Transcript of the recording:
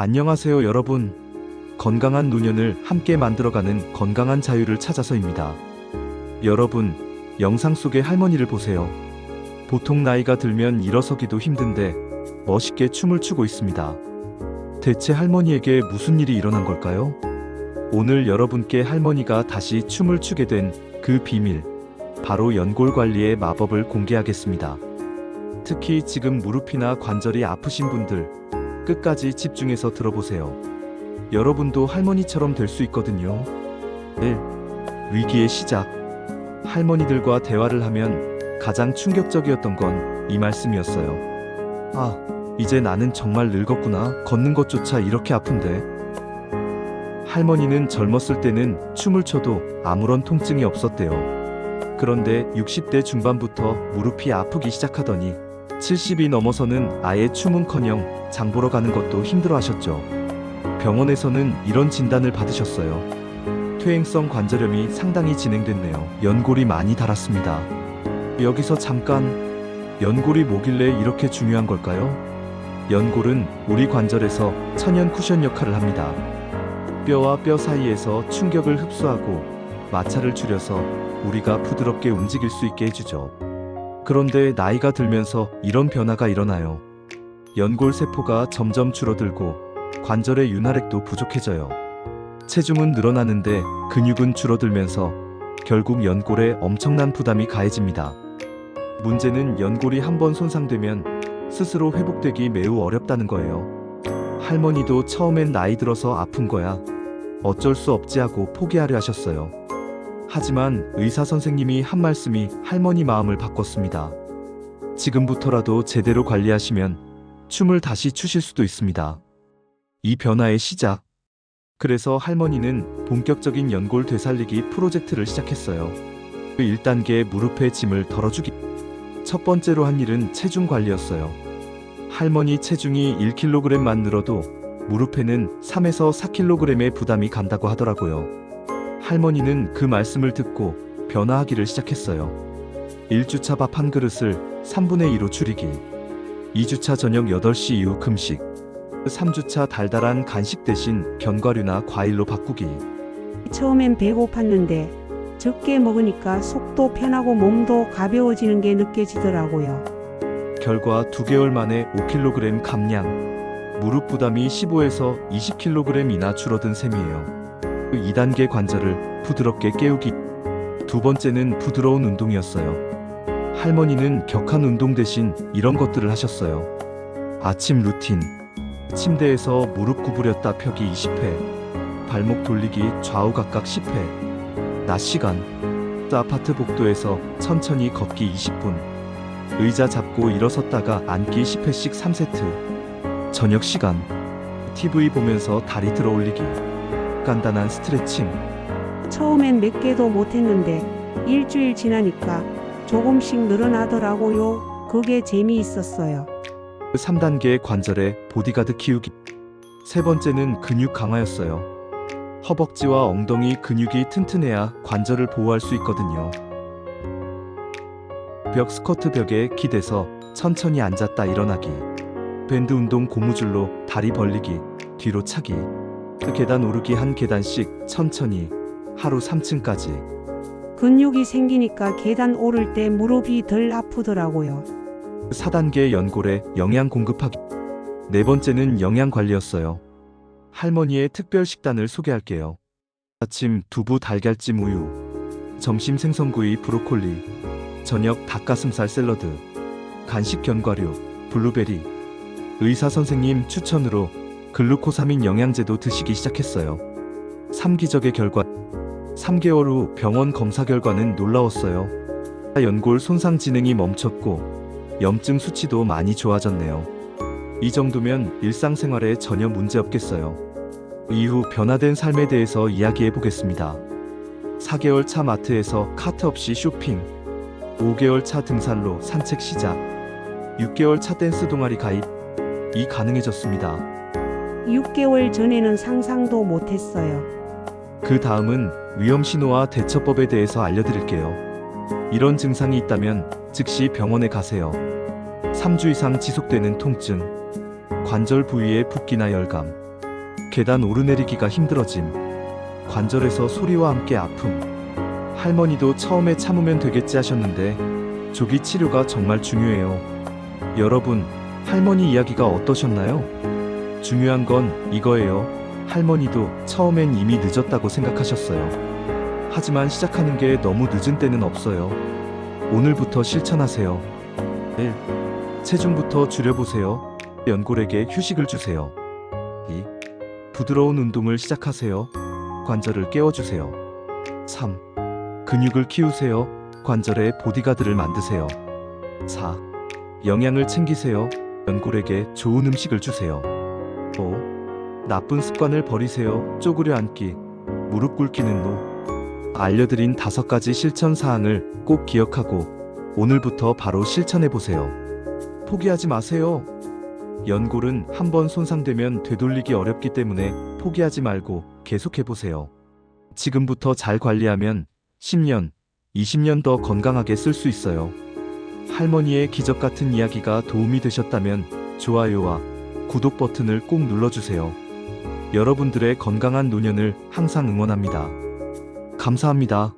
안녕하세요 여러분. 건강한 노년을 함께 만들어가는 건강한 자유를 찾아서입니다. 여러분, 영상 속의 할머니를 보세요. 보통 나이가 들면 일어서기도 힘든데 멋있게 춤을 추고 있습니다. 대체 할머니에게 무슨 일이 일어난 걸까요? 오늘 여러분께 할머니가 다시 춤을 추게 된 그 비밀, 바로 연골 관리의 마법을 공개하겠습니다. 특히 지금 무릎이나 관절이 아프신 분들, 끝까지 집중해서 들어보세요. 여러분도 할머니처럼 될 수 있거든요. 1. 위기의 시작. 할머니들과 대화를 하면 가장 충격적이었던 건 이 말씀이었어요. 아, 이제 나는 정말 늙었구나. 걷는 것조차 이렇게 아픈데. 할머니는 젊었을 때는 춤을 춰도 아무런 통증이 없었대요. 그런데 60대 중반부터 무릎이 아프기 시작하더니 70이 넘어서는 아예 춤은커녕 장 보러 가는 것도 힘들어 하셨죠. 병원에서는 이런 진단을 받으셨어요. 퇴행성 관절염이 상당히 진행됐네요. 연골이 많이 닳았습니다. 여기서 잠깐 연골이 뭐길래 이렇게 중요한 걸까요? 연골은 우리 관절에서 천연 쿠션 역할을 합니다. 뼈와 뼈 사이에서 충격을 흡수하고 마찰을 줄여서 우리가 부드럽게 움직일 수 있게 해주죠. 그런데 나이가 들면서 이런 변화가 일어나요. 연골 세포가 점점 줄어들고 관절의 윤활액도 부족해져요. 체중은 늘어나는데 근육은 줄어들면서 결국 연골에 엄청난 부담이 가해집니다. 문제는 연골이 한번 손상되면 스스로 회복되기 매우 어렵다는 거예요. 할머니도 처음엔 나이 들어서 아픈 거야. 어쩔 수 없지 하고 포기하려 하셨어요. 하지만 의사 선생님이 한 말씀이 할머니 마음을 바꿨습니다. 지금부터라도 제대로 관리하시면 춤을 다시 추실 수도 있습니다. 이 변화의 시작. 그래서 할머니는 본격적인 연골 되살리기 프로젝트를 시작했어요. 그 1단계 무릎의 짐을 덜어주기. 첫 번째로 한 일은 체중 관리였어요. 할머니 체중이 1kg만 늘어도 무릎에는 3에서 4kg의 부담이 간다고 하더라고요. 할머니는 그 말씀을 듣고 변화하기를 시작했어요. 1주차 밥 한 그릇을 3분의 2로 줄이기. 2주차 저녁 8시 이후 금식. 3주차 달달한 간식 대신 견과류나 과일로 바꾸기. 처음엔 배고팠는데 적게 먹으니까 속도 편하고 몸도 가벼워지는 게 느껴지더라고요. 결과 2개월 만에 5kg 감량. 무릎 부담이 15에서 20kg이나 줄어든 셈이에요. 2단계 관절을 부드럽게 깨우기. 두 번째는 부드러운 운동이었어요. 할머니는 격한 운동 대신 이런 것들을 하셨어요. 아침 루틴. 침대에서 무릎 구부렸다 펴기 20회. 발목 돌리기 좌우 각각 10회. 낮 시간. 아파트 복도에서 천천히 걷기 20분. 의자 잡고 일어섰다가 앉기 10회씩 3세트. 저녁 시간. TV 보면서 다리 들어 올리기. 간단한 스트레칭. 처음엔 몇 개도 못했는데 일주일 지나니까 조금씩 늘어나더라고요. 그게 재미있었어요. 3단계 관절의 보디가드 키우기. 세 번째는 근육 강화였어요. 허벅지와 엉덩이 근육이 튼튼해야 관절을 보호할 수 있거든요. 벽 스쿼트 벽에 기대서 천천히 앉았다 일어나기. 밴드 운동 고무줄로 다리 벌리기, 뒤로 차기. 그 계단 오르기 한 계단씩 천천히 하루 3층까지. 근육이 생기니까 계단 오를 때 무릎이 덜 아프더라고요. 4단계 연골에 영양 공급하기. 네 번째는 영양 관리였어요. 할머니의 특별 식단을 소개할게요. 아침 두부 달걀찜 우유, 점심 생선구이 브로콜리, 저녁 닭가슴살 샐러드, 간식 견과류, 블루베리. 의사 선생님 추천으로 글루코사민 영양제도 드시기 시작했어요. 3기적의 결과 3개월 후 병원 검사 결과는 놀라웠어요. 연골 손상 진행이 멈췄고 염증 수치도 많이 좋아졌네요. 이 정도면 일상생활에 전혀 문제 없겠어요. 이후 변화된 삶에 대해서 이야기해 보겠습니다. 4개월 차 마트에서 카트 없이 쇼핑. 5개월 차 등산로 산책 시작. 6개월 차 댄스 동아리 가입. 이 가능해졌습니다. 6개월 전에는 상상도 못했어요. 그 다음은 위험 신호와 대처법에 대해서 알려드릴게요. 이런 증상이 있다면 즉시 병원에 가세요. 3주 이상 지속되는 통증, 관절 부위의 붓기나 열감, 계단 오르내리기가 힘들어짐. 관절에서 소리와 함께 아픔. 할머니도 처음에 참으면 되겠지 하셨는데 조기 치료가 정말 중요해요. 여러분, 할머니 이야기가 어떠셨나요? 중요한 건 이거예요. 할머니도 처음엔 이미 늦었다고 생각하셨어요. 하지만 시작하는 게 너무 늦은 때는 없어요. 오늘부터 실천하세요. 1. 체중부터 줄여보세요. 연골에게 휴식을 주세요. 2. 부드러운 운동을 시작하세요. 관절을 깨워주세요. 3. 근육을 키우세요. 관절에 보디가드를 만드세요. 4. 영양을 챙기세요. 연골에게 좋은 음식을 주세요. 5. 나쁜 습관을 버리세요. 쪼그려 앉기, 무릎 꿇기는 노. 알려드린 다섯 가지 실천 사항을 꼭 기억하고 오늘부터 바로 실천해 보세요. 포기하지 마세요. 연골은 한번 손상되면 되돌리기 어렵기 때문에 포기하지 말고 계속해 보세요. 지금부터 잘 관리하면 10년, 20년 더 건강하게 쓸 수 있어요. 할머니의 기적 같은 이야기가 도움이 되셨다면 좋아요와 구독 버튼을 꼭 눌러주세요. 여러분들의 건강한 노년을 항상 응원합니다. 감사합니다.